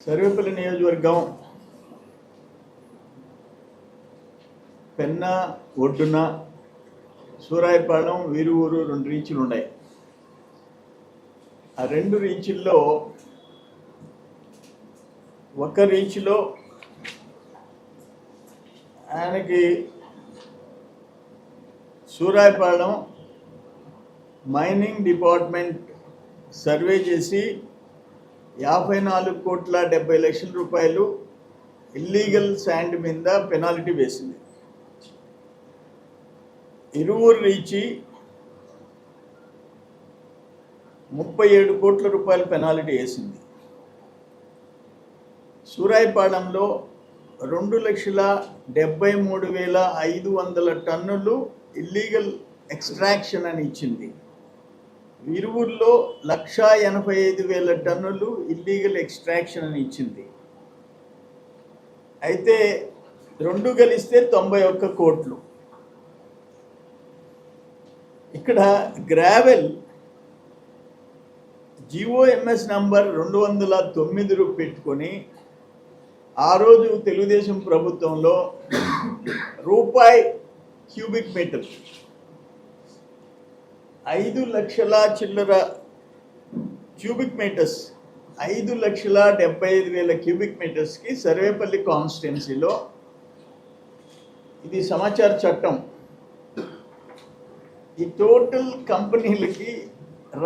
సర్వేపల్లి నియోజకవర్గం పెన్న ఒడ్డున సూరాయపాలెం వీరువూరు రెండు రీచ్లు ఉన్నాయి. ఆ రెండు రీచ్ల్లో ఒక రీచ్లో ఆయనకి సూరాయపాలెం మైనింగ్ డిపార్ట్మెంట్ సర్వే చేసి యాభై నాలుగు కోట్ల డెబ్బై లక్షల రూపాయలు ఇల్లీగల్ శాండ్ మీద పెనాల్టీ వేసింది. ఇరువురు నుంచి ముప్పై ఏడు కోట్ల రూపాయల పెనాల్టీ వేసింది. సూరాయిపాలెంలో రెండు లక్షల డెబ్బై మూడు వేల ఐదు వందల టన్నులు ఇల్లీగల్ ఎక్స్ట్రాక్షన్ అని ఇచ్చింది. ఇరువుల్లో లక్షా ఎనభై ఐదు వేల టన్నులు ఇల్లీగల్ ఎక్స్ట్రాక్షన్ అని ఇచ్చింది. అయితే రెండు కలిస్తే తొంభై ఒక్క కోట్లు. ఇక్కడ గ్రావెల్ జిఓఎంఎస్ నంబర్ రెండు వందల తొమ్మిది పెట్టుకొని ఆ రోజు తెలుగుదేశం ప్రభుత్వంలో రూపాయి క్యూబిక్ మీటర్ ఐదు లక్షల చిల్లర క్యూబిక్ మీటర్స్ ఐదు లక్షల డెబ్బై ఐదు వేల క్యూబిక్ మీటర్స్కి సర్వేపల్లి కాన్స్టిట్యున్సీలో ఇది సమాచార చట్టం. ఈ టోటల్ కంపెనీలకి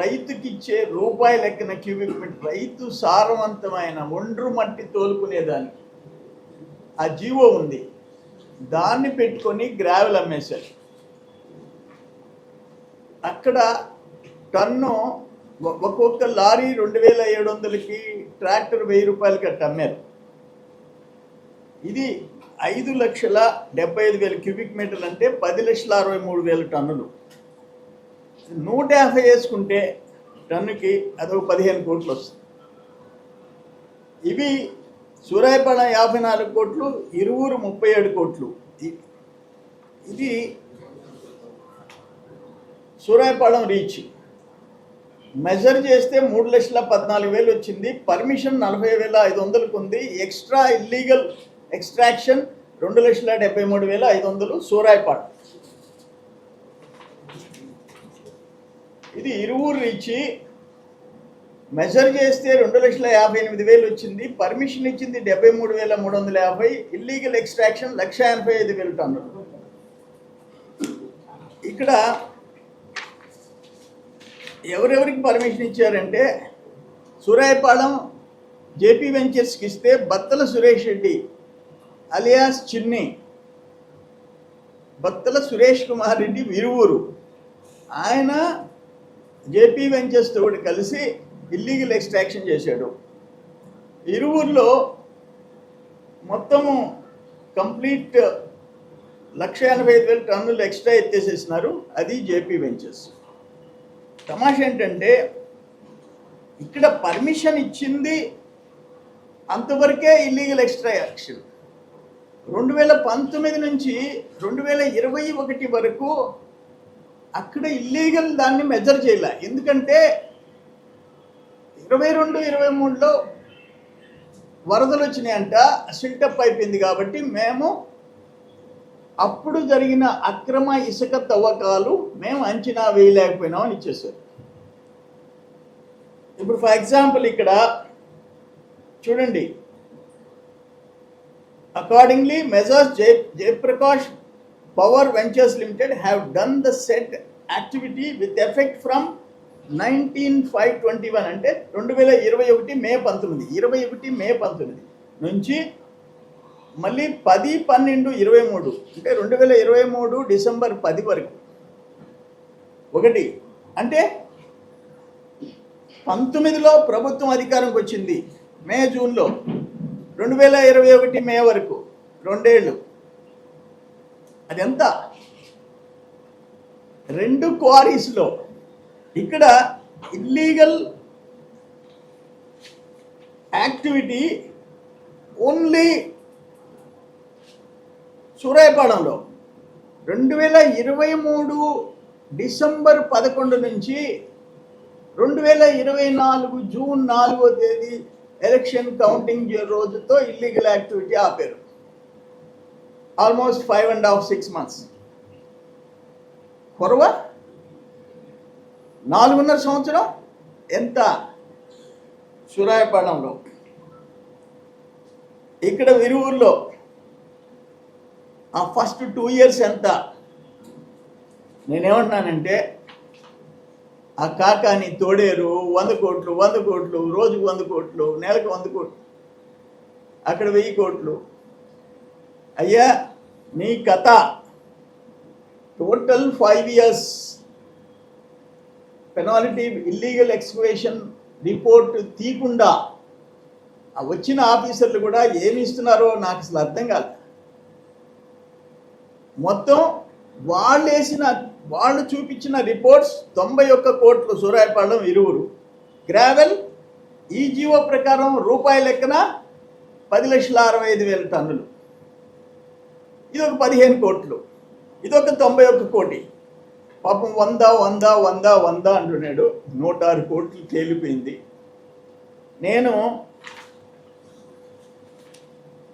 రైతుకి ఇచ్చే రూపాయి లెక్కన క్యూబిక్ మీటర్ రైతు సారవంతమైన ఒండ్రు మట్టి తోలుకునేదానికి ఆ జీవో ఉంది. దాన్ని పెట్టుకొని గ్రావెల్ అమ్మేశారు. అక్కడ టన్ను ఒ- ఒక్కొక్క లారీ రెండు వేల ఏడు వందలకి ట్రాక్టర్ వెయ్యి రూపాయలకి అట్ట అమ్మారు. ఇది ఐదు లక్షల డెబ్బై ఐదు వేల క్యూబిక్ మీటర్లు అంటే పది లక్షల అరవై మూడు వేల టన్నులు. నూట యాభై వేసుకుంటే టన్నుకి అదొక పదిహేను కోట్లు వస్తుంది. ఇవి సూరాయపాలెం యాభై నాలుగు కోట్లు ఇరువురు ముప్పై ఏడు కోట్లు. ఇది సూరాయపాళెం రీచ్. మెజర్ చేస్తే మూడు లక్షల పద్నాలుగు వేలు వచ్చింది. పర్మిషన్ నలభై వేల ఐదు వందలకు ఉంది. ఎక్స్ట్రా ఇల్లీగల్ ఎక్స్ట్రాక్షన్ రెండు లక్షల డెబ్బై మూడు వేల ఐదు వందలు సూరాయపాడు ఇది ఇరువురు రీచి. మెజర్ చేస్తే రెండు లక్షల యాభై ఎనిమిది వేలు వచ్చింది. పర్మిషన్ ఇచ్చింది డెబ్బై మూడు వేల మూడు వందల యాభై. ఇల్లీగల్ ఎక్స్ట్రాక్షన్ లక్ష ఎనభై ఐదు వేలు టన్నులు. ఇక్కడ ఎవరెవరికి పర్మిషన్ ఇచ్చారంటే సూరాయపాలెం జేపీ వెంచర్స్కి ఇస్తే బత్తల సురేష్ రెడ్డి అలియాస్ చిన్ని బత్తల సురేష్ కుమార్ రెడ్డి విరువూరు ఆయన జేపీ వెంచర్స్ తోటి కలిసి ఇల్లీగల్ ఎక్స్ట్రాక్షన్ చేశాడు. ఇరువురులో మొత్తము కంప్లీట్ లక్ష ఎనభై ఐదు వేల టన్నులు ఎక్స్ట్రా ఎత్తేసేసినారు. అది జేపీ వెంచర్స్. తమాష ఏంటంటే ఇక్కడ పర్మిషన్ ఇచ్చింది అంతవరకే ఇల్లీగల్ ఎక్స్ట్రా యాక్షన్ రెండు వేల పంతొమ్మిది నుంచి రెండు వేల ఇరవై ఒకటి వరకు అక్కడ ఇల్లీగల్ దాన్ని మెజర్ చేయలే. ఎందుకంటే ఇరవై రెండు ఇరవై మూడులో వరదలు వచ్చినాయంట సిల్టప్ అయిపోయింది కాబట్టి మేము అప్పుడు జరిగిన అక్రమ ఇసుక తవ్వకాలు మేము అంచనా వేయలేకపోయినామని ఇచ్చేసారు ఇప్పుడు ఫర్ ఎగ్జాంపుల్ ఇక్కడ చూడండి. Accordingly messrs Jaya Jayaprakash power ventures limited have done the set activity with effect from nineteen five twenty one అంటే రెండు వేల ఇరవై ఒకటి మే పంతొమ్మిది ఇరవై ఒకటి మే పంతొమ్మిది నుంచి మళ్ళీ పది పన్నెండు ఇరవై మూడు అంటే రెండు వేల ఇరవై మూడు డిసెంబర్ పది వరకు. ఒకటి అంటే పంతొమ్మిదిలో ప్రభుత్వం అధికారంకి వచ్చింది మే జూన్లో. రెండు వేల ఇరవై ఒకటి మే వరకు రెండేళ్ళు. అది ఎంత రెండు క్వారీస్లో. ఇక్కడ ఇల్లీగల్ యాక్టివిటీ ఓన్లీ సూరాయపాడంలో రెండు వేల ఇరవై మూడు డిసెంబర్ పదకొండు నుంచి రెండు వేల ఇరవై నాలుగు జూన్ నాలుగో తేదీ ఎలక్షన్ కౌంటింగ్ రోజుతో ఇల్లీగల్ యాక్టివిటీ ఆపారు. Almost five and half six months. కొరవ? నాలుగున్నర సంవత్సరం? ఎంత? సురాయపాడంలో ఇక్కడ విరువుల్లో ఆ ఫస్ట్ టూ ఇయర్స్ ఎంత? నేనేమంటున్నానంటే ఆ కాకాని తోడేరు వంద కోట్లు వంద కోట్లు రోజుకు వంద కోట్లు నెలకు వంద కోట్లు అక్కడ వెయ్యి కోట్లు. అయ్యా నీ కథ total five years penalty illegal excavation report తీయకుండా వచ్చిన ఆఫీసర్లు కూడా ఏమి ఇస్తున్నారో నాకు అసలు అర్థం కాదు మొత్తం వాళ్ళు వేసిన వాళ్ళు చూపించిన రిపోర్ట్స్ తొంభై ఒక్క కోట్లు సూరాయపాలెం ఇరువురు. గ్రావెల్ ఈ జీవో ప్రకారం రూపాయి లెక్కన పది లక్షల అరవై ఐదు వేల టన్నులు. ఇది ఒక పదిహేను కోట్లు. ఇది ఒక తొంభై ఒక్క కోటి. పాపం వంద వంద వంద వంద అంటున్నాడు. నూట ఆరు కోట్లు తేలిపోయింది. నేను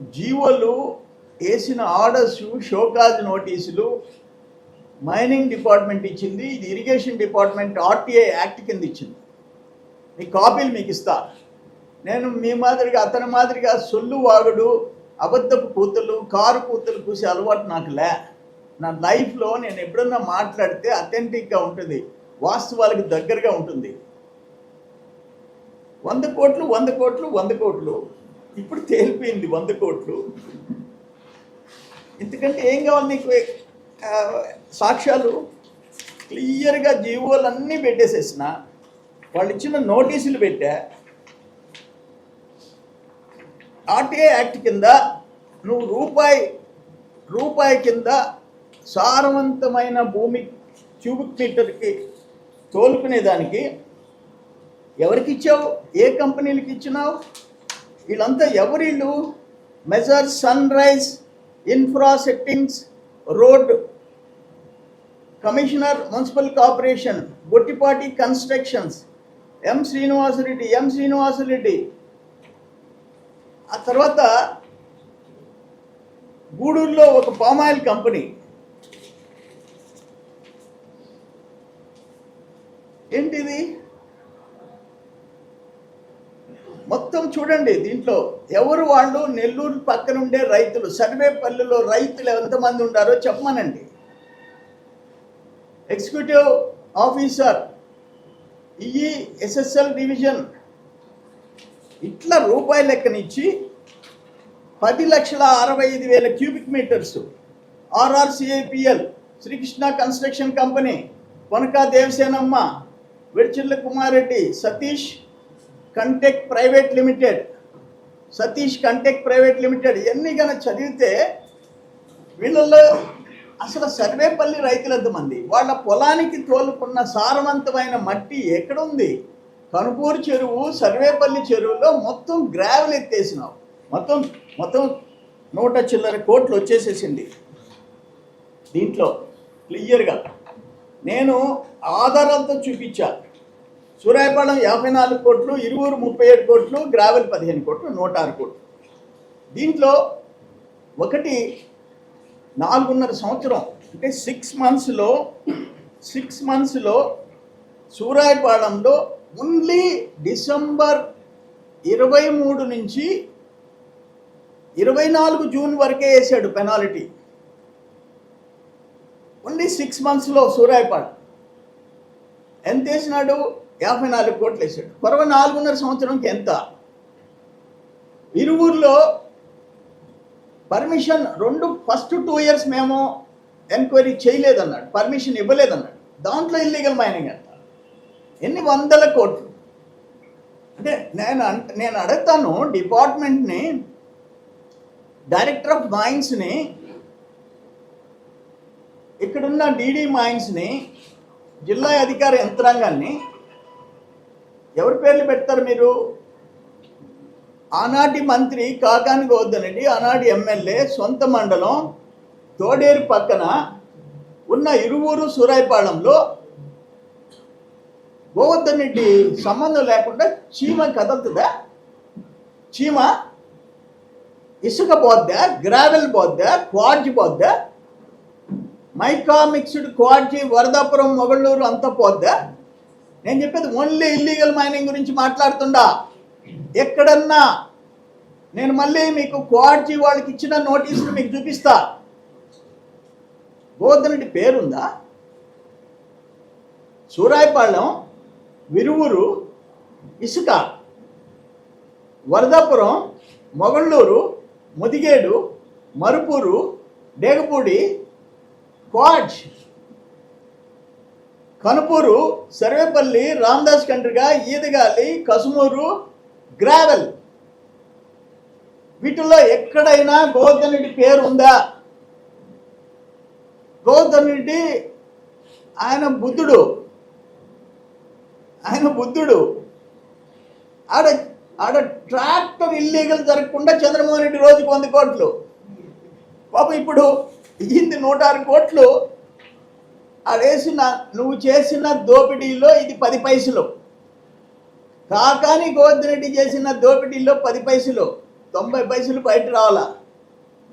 జీవోలు వేసిన ఆర్డర్స్ షోకాజ్ నోటీసులు మైనింగ్ డిపార్ట్మెంట్ ఇచ్చింది ఇది ఇరిగేషన్ డిపార్ట్మెంట్ ఆర్టీఐ యాక్ట్ కింద ఇచ్చింది. మీ కాపీలు మీకు ఇస్తా. నేను మీ మాదిరిగా అతని మాదిరిగా సొల్లు వాగుడు అబద్ధపు కూతులు కారు కూతులు కూసే అలవాటు నాకు లే. నా లైఫ్లో నేను ఎప్పుడన్నా మాట్లాడితే అథెంటిక్గా ఉంటుంది. వాస్తవాలకు దగ్గరగా ఉంటుంది. వంద కోట్లు వంద కోట్లు వంద కోట్లు. ఇప్పుడు తేలిపోయింది వంద కోట్లు. ఎందుకంటే ఏం కావాలి నీకు? సాక్ష్యాలు క్లియర్గా జీవోలన్నీ పెట్టేసేసిన. వాళ్ళు ఇచ్చిన నోటీసులు పెట్టా. ఆర్టీఐ యాక్ట్ కింద నువ్వు రూపాయి రూపాయి కింద సారవంతమైన భూమి క్యూబిక్ మీటర్కి తోలుకునేదానికి ఎవరికి ఇచ్చావు? ఏ కంపెనీలకు ఇచ్చినావు? వీళ్ళంతా ఎవరిళ్ళు? Messrs sunrise infra settings road commissioner municipal corporation Bottipati constructions M Srinivasareddy M Srinivasareddy ఆ తర్వాత గూడూరులో ఒక పామాయిల్ కంపెనీ ఏంటిది మొత్తం చూడండి దీంట్లో ఎవరు వాళ్ళు? నెల్లూరు పక్కన ఉండే రైతులు. సర్వేపల్లిలో రైతులు ఎంతమంది ఉండారో చెప్పమనండి. ఎగ్జిక్యూటివ్ ఆఫీసర్ ఈ ఎస్ఎస్ఎల్ డివిజన్ ఇట్లా రూపాయి లెక్కనిచ్చి పది లక్షల అరవై ఐదు వేల cubic metres RRCIPL Srikrishna construction company Konaka Devasenamma విడిచిల్ల Kumareddy Satish contech private limited Satish contech private limited ఇవన్నీ కనుక చదివితే వీళ్ళల్లో అసలు సర్వేపల్లి రైతులద్దు మంది. వాళ్ళ పొలానికి తోలుకున్న సారవంతమైన మట్టి ఎక్కడుంది? కనుపూరు చెరువు సర్వేపల్లి చెరువులో మొత్తం గ్రావెల్ ఎత్తేసినావు. మొత్తం మొత్తం నూట చిల్లర కోట్లు వచ్చేసేసింది. దీంట్లో క్లియర్గా నేను ఆధారాలతో చూపించాను సూరాయపాలెం యాభై నాలుగు కోట్లు ఇరువురు ముప్పై ఏడు కోట్లు గ్రావెల్ పదిహేను కోట్లు నూట ఆరు కోట్లు. దీంట్లో ఒకటి నాలుగున్నర సంవత్సరం అంటే సిక్స్ మంత్స్లో సిక్స్ మంత్స్లో సూరాయపాలెంలో ఓన్లీ డిసెంబర్ ఇరవై మూడు నుంచి ఇరవై నాలుగు జూన్ వరకే వేసాడు పెనాల్టీ. ఓన్లీ సిక్స్ మంత్స్లో సూరాయపాలెం. ఎంత వేసినాడు? యాభై నాలుగు కోట్లు వేసాడు కొరవ నాలుగున్నర సంవత్సరంకి ఎంత? ఇరువురులో పర్మిషన్ రెండు ఫస్ట్ టూ ఇయర్స్ మేము ఎంక్వైరీ చేయలేదన్నాడు. పర్మిషన్ ఇవ్వలేదన్నాడు. దాంట్లో ఇల్లీగల్ మైనింగ్ అంట. ఎన్ని వందల కోట్లు? అంటే నేను అంట నేను అడుగుతాను డిపార్ట్మెంట్ని డైరెక్టర్ ఆఫ్ మైన్స్ని ఇక్కడున్న డీడీ మైన్స్ని జిల్లా అధికార యంత్రాంగాన్ని ఎవరి పేర్లు పెడతారు మీరు? ఆనాటి మంత్రి కాకాని గోవర్ధన్ ఆనాటి ఎమ్మెల్యే సొంత మండలం తోడేరు పక్కన ఉన్న ఇరువురు సూరాయపాలెంలో గోవర్ధన్ రెడ్డి సంబంధం లేకుండా చీమ కదలుతుందా? చీమ ఇసుక పోద్దా? గ్రావెల్ పోద్దా? Quartz పోద్దా? Mica mixed quartz Varadapuram Mogalluru అంతా పోద్దా? నేను చెప్పేది ఓన్లీ ఇల్లీగల్ మైనింగ్ గురించి మాట్లాడుతుండా. ఎక్కడన్నా నేను మళ్ళీ మీకు క్వాడ్జి వాళ్ళకి ఇచ్చిన నోటీసులు మీకు చూపిస్తా. గోవర్ధనుడి పేరుందా? సూరాయపాళెం విరువురు ఇసుక వరదాపురం మొగళ్ళూరు ముదిగేడు మరుపూరు డేగపూడి క్వాడ్జ్ కనుపూరు సర్వేపల్లి రామదాస్ కండ్రిగా ఈదగాలి కసుమూరు గ్రావెల్. వీటిల్లో ఎక్కడైనా గోవర్ధనుడి పేరు ఉందా? గోవర్ధనుడి ఆయన బుద్ధుడు. ఆయన బుద్ధుడు. ఆడ ఆడ ట్రాక్టర్ ఇల్లీగల్ జరగకుండా చంద్రమోహన్ రెడ్డి రోజుకు వంద కోట్లు. పాపం ఇప్పుడు ఇయ్యింది నూట ఆరు కోట్లు ఆడేసిన నువ్వు చేసిన దోపిడీలో ఇది పది పైసలు. కాకాని గోవర్ధన్ చేసిన దోపిడీలో పది పైసలు. తొంభై పైసలు బయట రావాలా?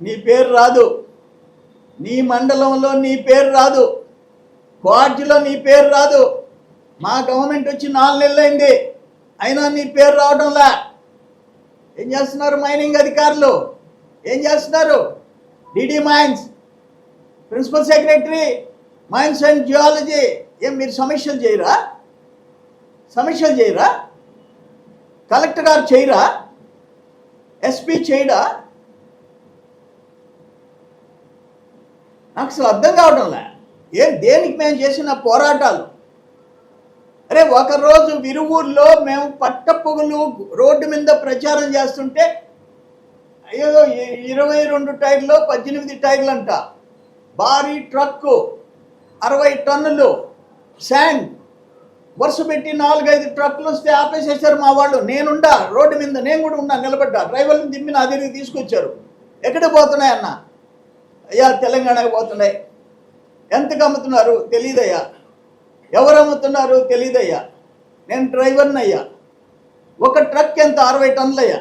నీ పేరు రాదు. నీ మండలంలో నీ పేరు రాదు. క్వార్జీలో నీ పేరు రాదు. మా గవర్నమెంట్ వచ్చి నాలుగు నెలలైంది. అయినా నీ పేరు రావడంలా? ఏం చేస్తున్నారు మైనింగ్ అధికారులు? ఏం చేస్తున్నారు? DD mines. Principal secretary mines and geology ఏం మీరు సమీక్షలు చేయరా? సమీక్షలు చేయరా? కలెక్టర్ గారు చేయరా? ఎస్పీ చేయడా? నాకు అసలు అర్థం కావడంలే ఏం దేనికి మేము చేసిన పోరాటాలు? అరే ఒకరోజు విరువూరులో మేము పట్టపొగులు రోడ్డు మీద ప్రచారం చేస్తుంటే అయ్యో ఇరవై రెండు టైర్లు పద్దెనిమిది టైర్లు అంట భారీ ట్రక్కు. అరవై టన్నులు శాండ్. వరుస పెట్టి నాలుగైదు ట్రక్కులు వస్తే ఆపేసేసారు మా వాళ్ళు. నేనుండా రోడ్డు మీద నేను కూడా ఉన్నా నిలబడ్డా. డ్రైవర్ని దింపి నా దగ్గరికి తీసుకొచ్చారు. ఎక్కడ పోతున్నాయి అన్న? అయ్యా తెలంగాణకు పోతున్నాయి. ఎంతకు అమ్ముతున్నారు? తెలియదయ్యా ఎవరు అమ్ముతున్నారు? తెలీదయ్యా. నేను డ్రైవర్ని అయ్యా ఒక ట్రక్ ఎంత? అరవై టన్నులయ్యా.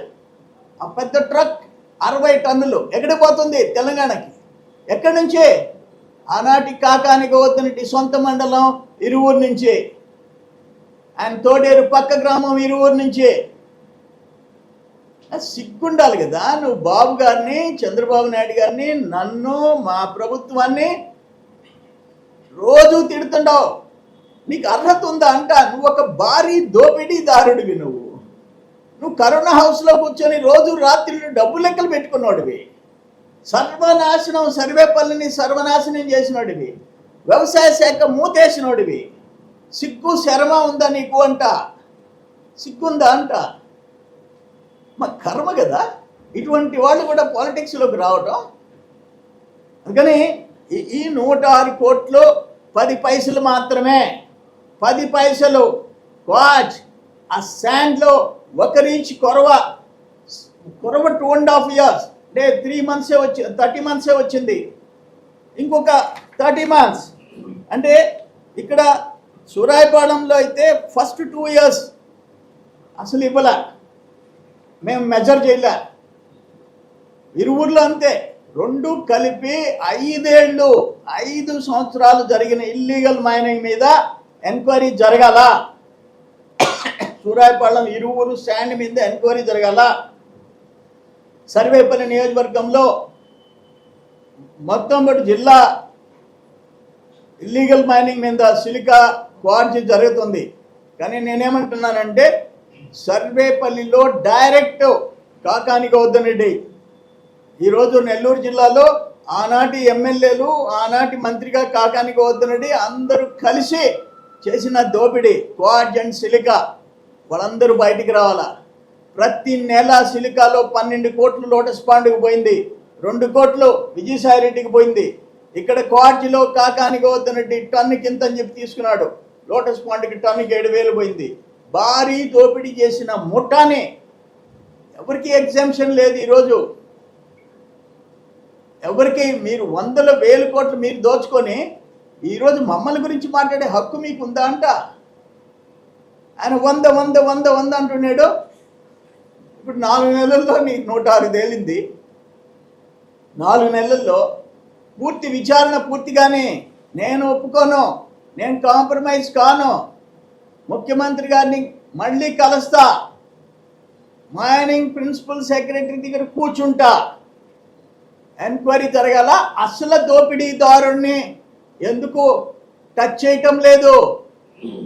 ఆ పెద్ద ట్రక్ అరవై టన్నులు. ఎక్కడ పోతుంది? తెలంగాణకి. ఎక్కడి నుంచే? ఆనాటి కాకానికి వద్దనటి సొంత మండలం ఇరువురు నుంచే. ఆయన తోడేరు పక్క గ్రామం ఇరువురు నుంచే. సిగ్గుండాలి కదా నువ్వు బాబు గారిని చంద్రబాబు నాయుడు గారిని నన్ను మా ప్రభుత్వాన్ని రోజు తిడుతుండవు. నీకు అర్హత ఉందా అంట నువ్వు ఒక భారీ దోపిడీదారుడివి నువ్వు. నువ్వు కరోనా హౌస్లో కూర్చొని రోజు రాత్రి డబ్బు లెక్కలు పెట్టుకున్నాడువి. సర్వనాశనం సర్వేపల్లిని సర్వనాశనం చేసినోడివి. వ్యవసాయ శాఖ మూతేసినోడివి. సిగ్గు శరమ ఉందా నీకు అంట. సిగ్గుందా అంట. మా కర్మ కదా. ఇటువంటి వాళ్ళు కూడా పాలిటిక్స్లోకి రావటం. అందుకని ఈ- ఈ నూట ఆరు కోట్లు పది పైసలు మాత్రమే. పది పైసలు. వాచ్. ఆ శాండ్లో ఒక రీచ్ కొరవ. కొరవ టూ అండ్ హాఫ్ ఇయర్స్ అంటే త్రీ మంత్సే వచ్చి థర్టీ మంత్సే వచ్చింది. ఇంకొక థర్టీ మంత్స్. అంటే ఇక్కడ సూరాయపాలెంలో అయితే ఫస్ట్ టూ ఇయర్స్ అసలు ఇవ్వలే. మేము మెజర్ చేయలే. ఇరువురులో అంతే. రెండు కలిపి ఐదేళ్ళు ఐదు సంవత్సరాలు జరిగిన ఇల్లీగల్ మైనింగ్ మీద ఎంక్వైరీ జరగాల. సూరాయపాలెం ఇరువురు స్టాండ్ మీద ఎంక్వైరీ జరగాల. సర్వేపల్లి నియోజకవర్గంలో మొత్తం పాటు జిల్లా ఇల్లీగల్ మైనింగ్ మీద సిలికా క్వార్జీ జరుగుతుంది. కానీ నేనేమంటున్నానంటే సర్వేపల్లిలో డైరెక్ట్ కాకాని గౌతమ్ రెడ్డి. ఈరోజు నెల్లూరు జిల్లాలో ఆనాటి ఎమ్మెల్యేలు ఆనాటి మంత్రిగా కాకాని గౌతమ్ రెడ్డి అందరూ కలిసి చేసిన దోపిడీ క్వార్జ్ అండ్ సిలికా. వాళ్ళందరూ బయటికి రావాలా? ప్రతి నెల సిలికాలో పన్నెండు కోట్లు లోటస్ పాండ్కి పోయింది. రెండు కోట్లు విజయసాయి రెడ్డికి పోయింది. ఇక్కడ క్వాడ్జిలో కాకానికి వద్దనట్టు టన్ను కింద అని చెప్పి తీసుకున్నాడు. లోటస్ పాండ్కి టన్నుకి ఏడు వేలు పోయింది. భారీ దోపిడీ చేసిన ముఠానే ఎవరికి ఎగ్జామ్షన్ లేదు ఈరోజు. ఎవరికి మీరు వందల వేల కోట్లు మీరు దోచుకొని ఈరోజు మమ్మల్ని గురించి మాట్లాడే హక్కు మీకు ఉందా అంట? ఆయన వంద వంద వంద వంద అంటున్నాడు. ఇప్పుడు నాలుగు నెలల్లో నీకు నూట ఆరు తేలింది. నాలుగు నెలల్లో పూర్తి విచారణ పూర్తిగానే నేను ఒప్పుకోను నేను కాంప్రమైజ్ కాను. ముఖ్యమంత్రి గారిని మళ్ళీ కలుస్తా. మైనింగ్ ప్రిన్సిపల్ సెక్రటరీ దగ్గర కూర్చుంటా. ఎంక్వైరీ జరగాల. అసలు దోపిడీదారుణ్ణి ఎందుకు టచ్ చేయటం లేదు.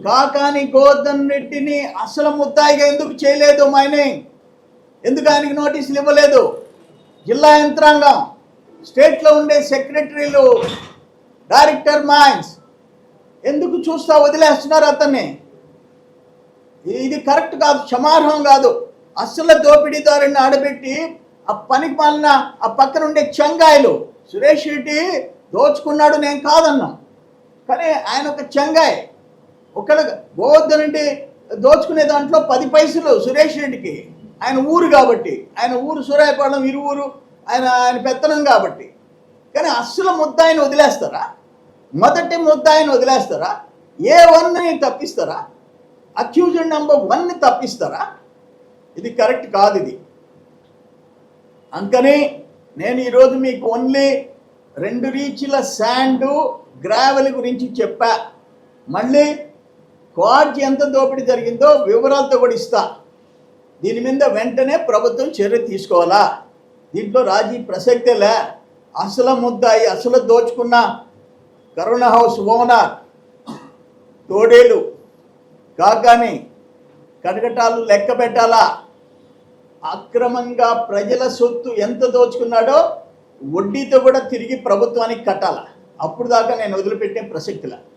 కాకాని గోధన్ రెడ్డిని అసలు ముద్దాయిగా ఎందుకు చేయలేదు మైనింగ్? ఎందుకు ఆయనకి నోటీసులు ఇవ్వలేదు? జిల్లా యంత్రాంగం స్టేట్లో ఉండే సెక్రటరీలు డైరెక్టర్ మైన్స్ ఎందుకు చూస్తా వదిలేస్తున్నారు అతన్ని? ఇది కరెక్ట్ కాదు క్షమార్హం కాదు. అసలు దోపిడీదారుని ఆడబెట్టి ఆ పనికి మాలిన ఆ పక్కన ఉండే చెంగాయలు సురేష్ రెడ్డి దోచుకున్నాడు నేను కాదన్నా. కానీ ఆయన ఒక చెంగాయ్. ఒకళ్ళ గోవర్ధన్ రెడ్డి దోచుకునే దాంట్లో పది పైసలు సురేష్ రెడ్డికి. ఆయన ఊరు కాబట్టి ఆయన ఊరు సూరాయపాలెం ఇరు ఊరు ఆయన ఆయన పెత్తనం కాబట్టి. కానీ అస్సలు ముద్దాయిని వదిలేస్తారా? మొదటి ముద్దాయిని వదిలేస్తారా? ఏ వన్ని తప్పిస్తారా? అక్యూజ్డ్ నెంబర్ వన్ని తప్పిస్తారా? ఇది కరెక్ట్ కాదు ఇది. అందుకని నేను ఈరోజు మీకు ఓన్లీ రెండు రీచ్ల శాండు గ్రావెల్ గురించి చెప్పా. మళ్ళీ క్వార్జ్ ఎంత దోపిడీ జరిగిందో వివరాలతో కూడా ఇస్తా. దీని మీద వెంటనే ప్రభుత్వం చర్య తీసుకోవాలా? దీంట్లో రాజీ ప్రసక్తే లే. అసలు ముద్దాయి అసలు దోచుకున్న కరోనా హౌస్ ఓనర్ తోడేలు కాకాని కటకటాలు లెక్క పెట్టాలా? అక్రమంగా ప్రజల సొత్తు ఎంత దోచుకున్నాడో వడ్డీతో కూడా తిరిగి ప్రభుత్వానికి కట్టాలా? అప్పుడు దాకా నేను వదిలిపెట్టే ప్రసక్తిలా